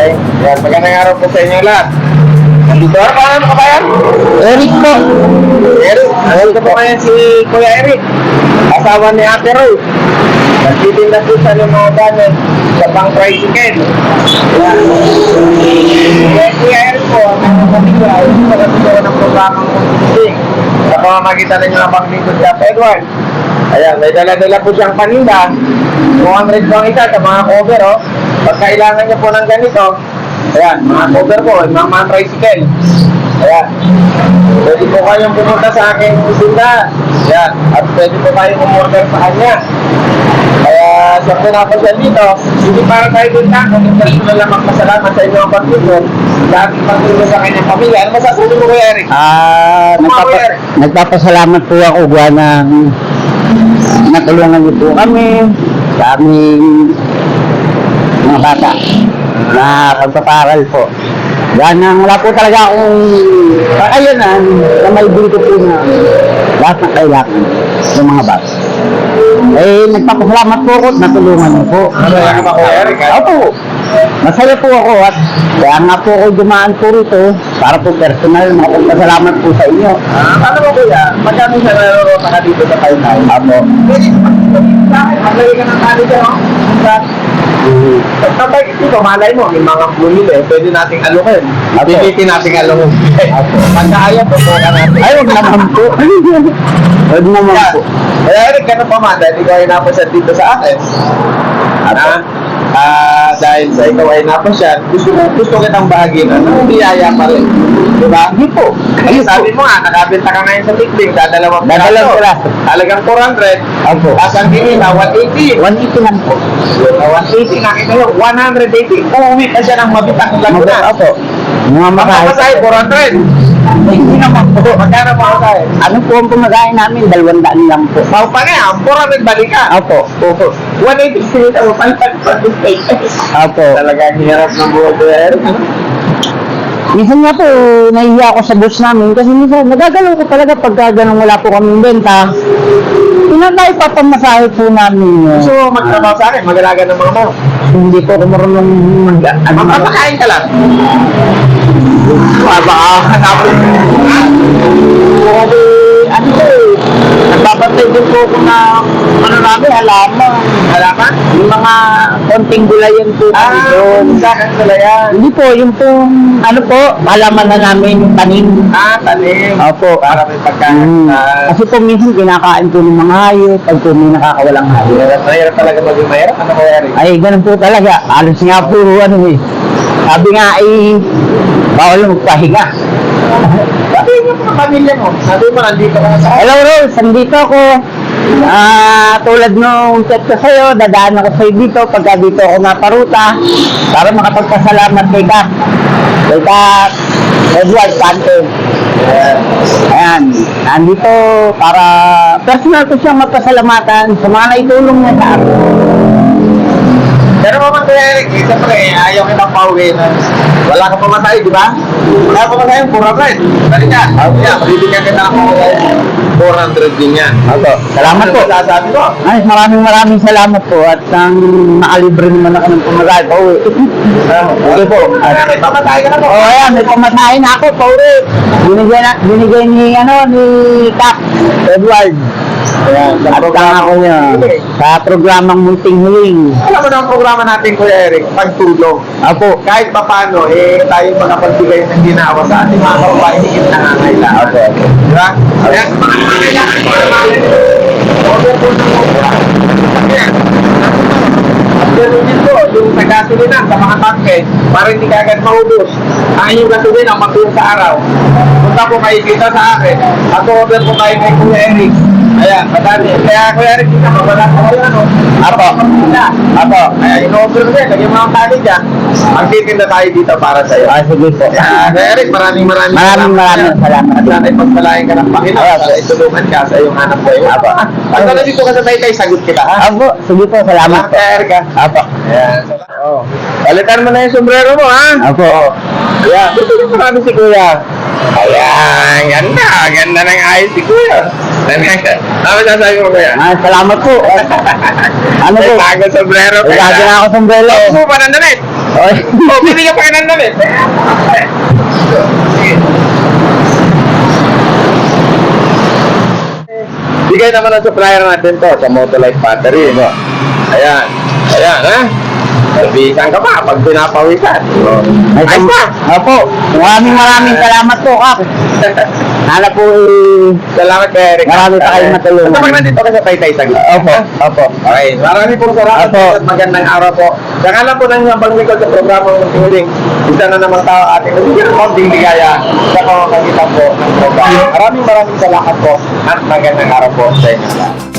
Ayan, magandang araw po sa inyo lahat. Nandito ka ba yan? Eric po. Eric, nandito po ngayon si Kuya Eric. Asawa ni Ate Roy. Nagtitinda po ng mga gamit sa pang tricycle. Ayan. Eh, Kuya Eric po, ang mga kapitwa ay magkakaroon ng programang music sa pamamagitan ng mga panglingkod sa Edward. Ayan, may dala-dala po siyang paninda. 200 po ang isa sa mga cover, oh. Pag kailangan niyo po ng ganito, ayan, mga cover po, mga, mga tricycle. Ayan. Pwede po kayong pumunta sa aking tinda. Ayan. At pwede po kayong umorder sa kanya. Kaya ako siya dito. Hindi para tayo din na. Kung personal lang magpasalamat sa inyo ang pagtulong. Dahil pagtulong sa kanyang pamilya. Ano masasabi mo kay Eric? Ah, nagpapa, nagpapasalamat po ako gawa ng natulungan niyo po kami sa aming mga bata na pagpaparal po. Gawa ng wala po talaga akong kakayanan na may dito po na lahat ng kailangan ng mga bata. Eh, nagpapasalamat po ako at natulungan niyo po. Kuya Eric, ha? Opo. Masaya po ako at kaya nga po ako dumaan po rito para po personal makapagpasalamat po sa inyo. Ah, paano mo kuya? Magkano siya narorota ka dito sa Kainay? Apo. Pwede sa akin. Maglagay ka ng kali dyan, oh. Dito, malay mo, may mga bumili, pwede nating alukin. Apo. Pilitin nating alukin. Pagka ayaw, tutukan natin. Ay, huwag naman po. Huwag naman Kaya, po. kaya Eric, ganun pa man, dahil ikaw ay dito sa akin. Apo. Ah, ah, dahil sa ikaw ay napasyal, gusto ko, gusto kitang bahaginan. Ang biyaya pa rin. Diba? Hindi po. Kasi sabi mo nga, nakabenta ka ngayon sa tikling, dadalawang Dadalawang piraso. Talagang 400. Opo. Tapos ang kinina, 180. 180 lang po. Uh, 180 nakita nyo, 180. Uuwi ka siya ng mabitang Mag- Laguna. Opo. Mga Makahay. makahay. 400. Hindi naman po. Magkano pa makahay? Ano po ang pumagain namin? Dalawang daan lang po. Pau pa nga, ang 400 balik ka. Opo. Opo. 180 sinita mo, palpag pa Opo. Talagang hirap ng ko yan. Minsan nga po, nahihiya ako sa boss namin kasi minsan nagagalaw ko talaga pagka ganun wala po kaming benta. Pinatay pa pamasahe po namin yun. So, magtrabaho sa akin, mag-alaga ng mga mo. hindi po ako marunong mag... Ano? Mapapakain ka lang. Baka hanapin mo. Grabe, ano eh. Nagbabantay din po ako na ano namin, halaman. Halaman? Yung mga konting gulayan po kami Ah, doon. sa akin sila yan. Hindi po, yung pong ano po, halaman na namin yung tanim. Ah, tanim. Opo. Para may pagkain. Mm. Ah, Kasi po minsan kinakain po ng mga hayop pag po may nakakawalang hayop. Mahirap, talaga maging mahirap. Ano ko, Eric? Ay, ganun po talaga. Alos nga po, ano eh. Sabi nga ay, bawal magpahinga. Sabi mo mga pamilya mo. Sabi mo, nandito ka sa Hello Rose, nandito ako. Ah, tulad nung chat ko sa'yo, dadaan ako sa'yo dito pagka dito ako naparuta para makapagpasalamat kay Kak. Kay Kak Edward Sante. Ayan, nandito para personal ko siyang magpasalamatan sa mga naitulong niya sa akin. Pero naman Kuya Eric, eh, siyempre, ayaw kitang pauwi na wala kang pamatay, di ba? Wala kang pamatay, 400. Dali ka. Yeah, bibigyan kita ng 400 din yan. Opo, salamat po. Sasabi ko? Ay, maraming maraming salamat po at ang nakalibre naman ako ng pamagal po. Okay po. Kaya may pamatay ka na po. Oh, ayan, may pamasahin na ako, Pauri. Binigyan, na, binigay ni, ano, ni Kap Edward. Ayan, At ang ako niya, sa programang Munting Huling. Alam mo na ang programa natin, Kuya Eric, pagtulong. Apo, Kahit pa paano, eh, tayo makapagbigay ng ginawa sa ating mga higit na nangangailangan. Opo, opo. Di ba? Kaya sa mga gasolina, sa mga tangke, para hindi ka agad maubos. Ang inyong gasolina, magbuo sa araw. Punta po kayo kita sa akin. At order po kayo kay Kuya Eric. Ayan, madami. Kaya Kuya Eric, kita mabala ko kayo, ano? Apo. Apo. Kaya in-order ko lagyan mo ang tali dyan. Magtitinda tayo dito para sa'yo. Ah, sige po. Kaya Kuya Eric, maraming maraming Maraming maraming salamat. At sana ipagpalain ka ng Panginoon sa itulungan ka sa iyong hanap buhay. Apo. Pag nandito ka sa taytay, sagot kita, ha? Apo, sige po, salamat po. Kaya Eric, ha? Apo. Ayan. Oh. Balitan mo na yung sombrero mo, ha? Apo. Ayan. Ito yung marami si Kuya. Ayan, ganda, ganda ng ayos si Kuya. Ano sasabi mo Kuya? Ah, salamat po. ano po? May bago sombrero May lagi na ako sombrero. Gusto mo pa ng damit? Oy. Oh, bili ka pa ng damit. Sige. Bigay naman ang supplier natin to sa Motolite battery. No? Ayan. Ayan, ha? Sabihan ka pa pag pinapawisan. Oh. May Ayos sam- pa. Opo. Maraming maraming salamat po, Kap. Sana po eh, Salamat kay Eric. Marami pa kayong matulungan. Ito pag nandito ka sa Taytay Saglit. Opo, opo. Okay, marami pong salamat Opo. at magandang araw po. Saka lang po nang nabang likod sa programa ng Tuling. Isa na naman tao ating nabigyan ng konting ligaya sa pamamagitan po ng programa. Maraming maraming salamat po at magandang araw po sa inyo. lahat.